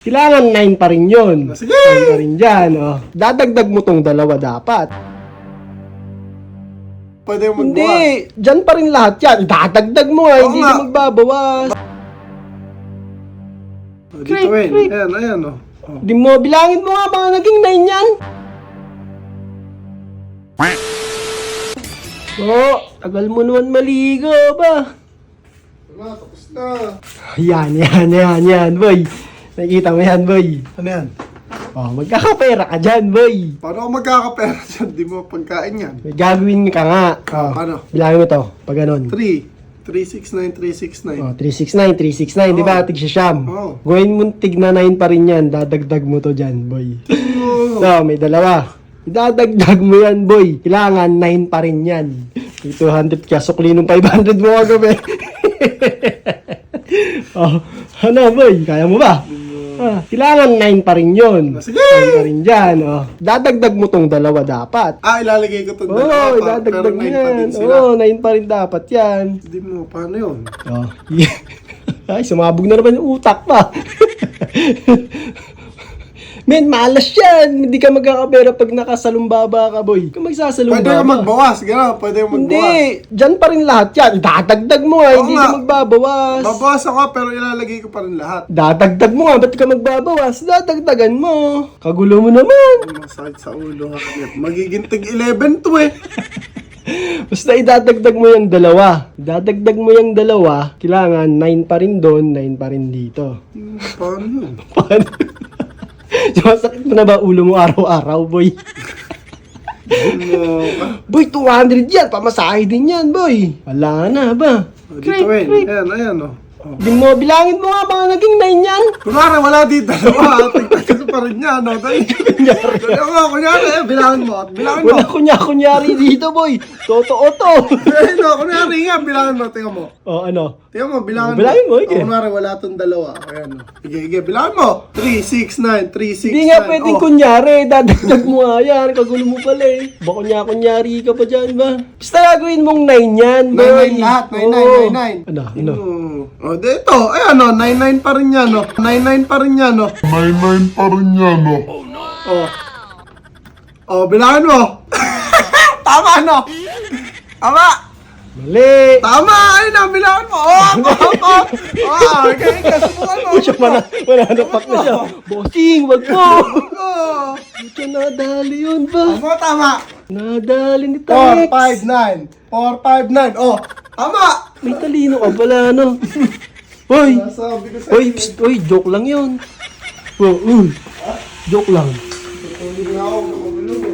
Kailangan 9 pa rin yun. Sige! 9 pa rin dyan, oh. Dadagdag mo tong dalawa dapat. Pwede mo magbukas. Hindi, dyan pa rin lahat yan. Dadagdag mo nga, Oo hindi nga. ka magbabawas. Oh, Great, dito Wayne. great. Ayan, ayan oh. oh. Di mo, bilangin mo nga mga naging 9 yan. Oh, tagal mo naman maligo ba? Wala, tapos na. Yan, yan, yan, yan, boy. Nakikita mo yan, boy. Ano yan? Oh, magkakapera ka dyan, boy. Paano ako magkakapera dyan? Di mo pagkain yan. May gagawin ka nga. Oh, Paano? bilangin mo to, pag ganun. 3. 369, 369. Oh, 369, 369, di ba? Oo. Tig siya siyam. Oo. Gawin mo tig na 9 pa rin yan. Dadagdag mo to dyan, boy. Oh. So, may dalawa. Idadagdag mo yan, boy. Kailangan 9 pa rin yan. May 200 kaya sukli nung 500 mo kagabi. oh, ano, boy? Kaya mo ba? Ah, kailangan 9 pa rin yun. Sige! 9 pa rin dyan. Oh. Dadagdag mo tong dalawa dapat. Ah, ilalagay ko itong Oo, dalawa. oh, pa- dadagdag mo yan. Oo, oh, 9 pa rin dapat yan. Hindi mo, paano yun? Oh. Ay, sumabog na naman yung utak pa. Men, malas yan. Hindi ka magkakapera pag nakasalumbaba ka, boy. Kung magsasalumbaba. Pwede ka magbawas, gano'n. Pwede ka magbawas. Hindi. Diyan pa rin lahat yan. Dadagdag mo nga. Oo hindi nga. ka magbabawas. Babawas ako, pero ilalagay ko pa rin lahat. Dadagdag mo nga. Ba't ka magbabawas? Dadagdagan mo. Kagulo mo naman. Masakit sa ulo. hakit. Magiging tig 11 to eh. Basta idadagdag mo yung dalawa. Idadagdag mo yung dalawa. Kailangan 9 pa rin doon, 9 pa rin dito. Paano? Paano? Sumasakit mo na ba ulo mo araw-araw, boy? Boy, 200 yan. Pamasahe din yan, boy. Wala na ba? oh, dito Wayne. Ayan, ayan oh. oh. Di mo, bilangin mo nga mga naging 9 yan. Kunwari, wala dito. Dalawa. Tignan pa rin yan. No? Dali. Dali ako, kunyari. eh, Bilangin mo. Bilangin mo. Wala kunya-kunyari dito, boy. Totoo to. Eh, no, kunyari nga. Bilangin mo. Tingnan mo. o, ano? Tingnan mo, bilangin Oh, bilangin mo, ike. Oh, kunwari, wala tong dalawa. Ayan oh. Sige, sige. Bilangin mo. 3, 6, 9, 3, 6, Hindi nga pwedeng kunyari. Dadagdag mo nga yan. Kagulo mo pala eh. Ba kunya-kunyari ka pa dyan ba? Basta gagawin mong 9 yan, boy. 9-9 lahat. 9-9, Oo. 9-9. Ano? Ano? Oh, oh dito. Ayan oh. 9-9 pa rin yan oh. 9-9 pa rin yan oh. 9-9 pa rin yan, oh. Oh. Oh, bilangin mo. Tama no. Tama. Mali. Tama. Ayun na, bilangin mo. Oh, oh, oh. Oh, okay. Kasubukan mo. Siya mana, mananapak na siya. Bossing, wag mo. Oh. Ito nadali yun ba? Tama, tama. Nadali ni 4, Tarex. 5, 9. 4, 5, 9. Oh, tama. May talino ka pala, ano? Sa Uy, psst, uy, joke lang yun. Oh, uy, joke lang. Hindi na ako nakagulo.